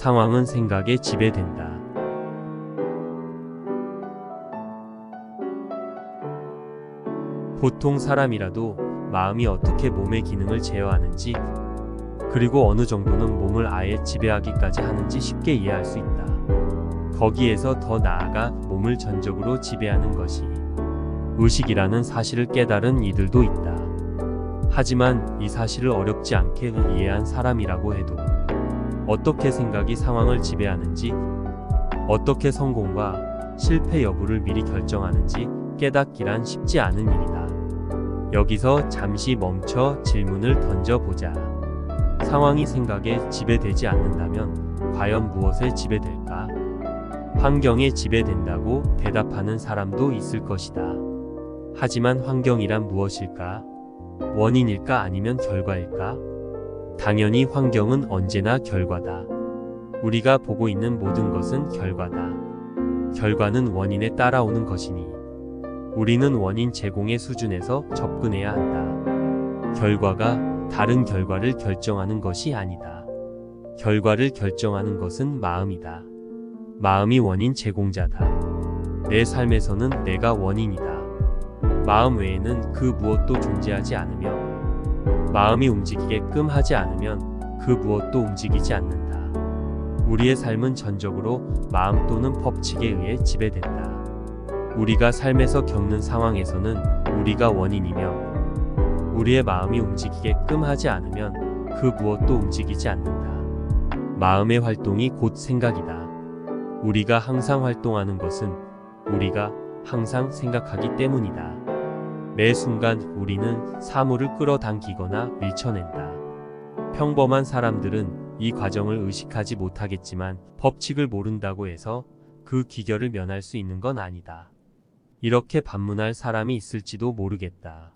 상황은 생각에 지배된다. 보통 사람이라도 마음이 어떻게 몸의 기능을 제어하는지 그리고 어느 정도는 몸을 아예 지배하기까지 하는지 쉽게 이해할 수 있다. 거기에서 더 나아가 몸을 전적으로 지배하는 것이 의식이라는 사실을 깨달은 이들도 있다. 하지만 이 사실을 어렵지 않게 이해한 사람이라고 해도 어떻게 생각이 상황을 지배하는지 어떻게 성공과 실패 여부를 미리 결정하는지 깨닫기란 쉽지 않은 일이다. 여기서 잠시 멈춰 질문을 던져보자. 상황이 생각에 지배되지 않는다면 과연 무엇에 지배될까? 환경에 지배된다고 대답하는 사람도 있을 것이다. 하지만 환경이란 무엇일까? 원인일까 아니면 결과일까? 당연히 환경은 언제나 결과다. 우리가 보고 있는 모든 것은 결과다. 결과는 원인에 따라오는 것이니 우리는 원인 제공의 수준에서 접근해야 한다. 결과가 다른 결과를 결정하는 것이 아니다. 결과를 결정하는 것은 마음이다. 마음이 원인 제공자다. 내 삶에서는 내가 원인이다. 마음 외에는 그 무엇도 존재하지 않으며 마음이 움직이게끔 하지 않으면 그 무엇도 움직이지 않는다. 우리의 삶은 전적으로 마음 또는 법칙에 의해 지배된다. 우리가 삶에서 겪는 상황에서는 우리가 원인이며 우리의 마음이 움직이게끔 하지 않으면 그 무엇도 움직이지 않는다. 마음의 활동이 곧 생각이다. 우리가 항상 활동하는 것은 우리가 항상 생각하기 때문이다. 매 순간 우리는 사물을 끌어당기거나 밀쳐낸다. 평범한 사람들은 이 과정을 의식하지 못하겠지만 법칙을 모른다고 해서 그 기결을 면할 수 있는 건 아니다. 이렇게 반문할 사람이 있을지도 모르겠다.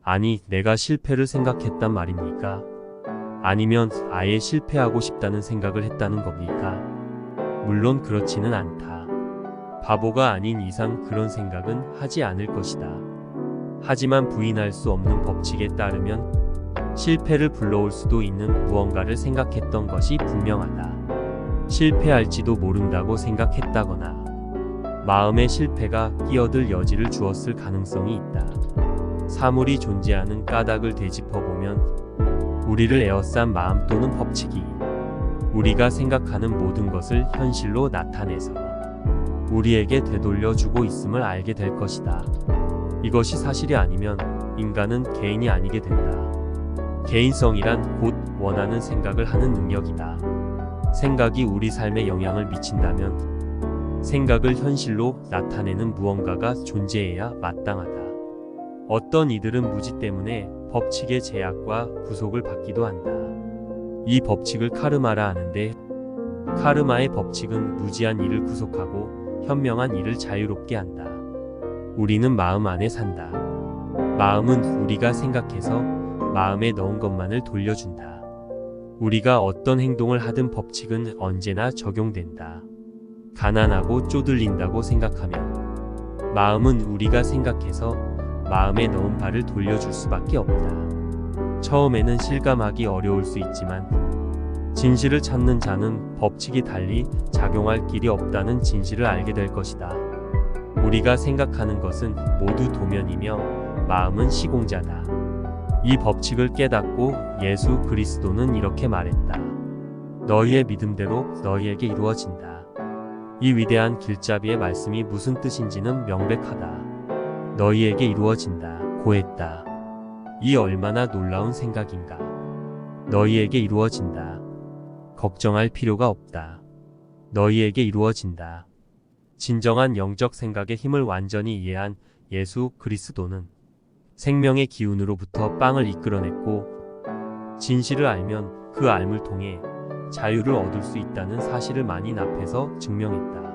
아니, 내가 실패를 생각했단 말입니까? 아니면 아예 실패하고 싶다는 생각을 했다는 겁니까? 물론 그렇지는 않다. 바보가 아닌 이상 그런 생각은 하지 않을 것이다. 하지만 부인할 수 없는 법칙에 따르면 실패를 불러올 수도 있는 무언가를 생각했던 것이 분명하다. 실패할지도 모른다고 생각했다거나 마음의 실패가 끼어들 여지를 주었을 가능성이 있다. 사물이 존재하는 까닭을 되짚어보면 우리를 에워싼 마음 또는 법칙이 우리가 생각하는 모든 것을 현실로 나타내서 우리에게 되돌려주고 있음을 알게 될 것이다. 이것이 사실이 아니면 인간은 개인이 아니게 된다. 개인성이란 곧 원하는 생각을 하는 능력이다. 생각이 우리 삶에 영향을 미친다면 생각을 현실로 나타내는 무언가가 존재해야 마땅하다. 어떤 이들은 무지 때문에 법칙의 제약과 구속을 받기도 한다. 이 법칙을 카르마라 하는데 카르마의 법칙은 무지한 일을 구속하고 현명한 일을 자유롭게 한다. 우리는 마음 안에 산다. 마음은 우리가 생각해서 마음에 넣은 것만을 돌려준다. 우리가 어떤 행동을 하든 법칙은 언제나 적용된다. 가난하고 쪼들린다고 생각하면 마음은 우리가 생각해서 마음에 넣은 바를 돌려줄 수밖에 없다. 처음에는 실감하기 어려울 수 있지만 진실을 찾는 자는 법칙이 달리 작용할 길이 없다는 진실을 알게 될 것이다. 우리가 생각하는 것은 모두 도면이며 마음은 시공자다. 이 법칙을 깨닫고 예수 그리스도는 이렇게 말했다. 너희의 믿음대로 너희에게 이루어진다. 이 위대한 길잡이의 말씀이 무슨 뜻인지는 명백하다. 너희에게 이루어진다. 고했다. 이 얼마나 놀라운 생각인가. 너희에게 이루어진다. 걱정할 필요가 없다. 너희에게 이루어진다. 진정한 영적 생각의 힘을 완전히 이해한 예수 그리스도는 생명의 기운으로부터 빵을 이끌어냈고 진실을 알면 그 알물 통해 자유를 얻을 수 있다는 사실을 만인 앞에서 증명했다.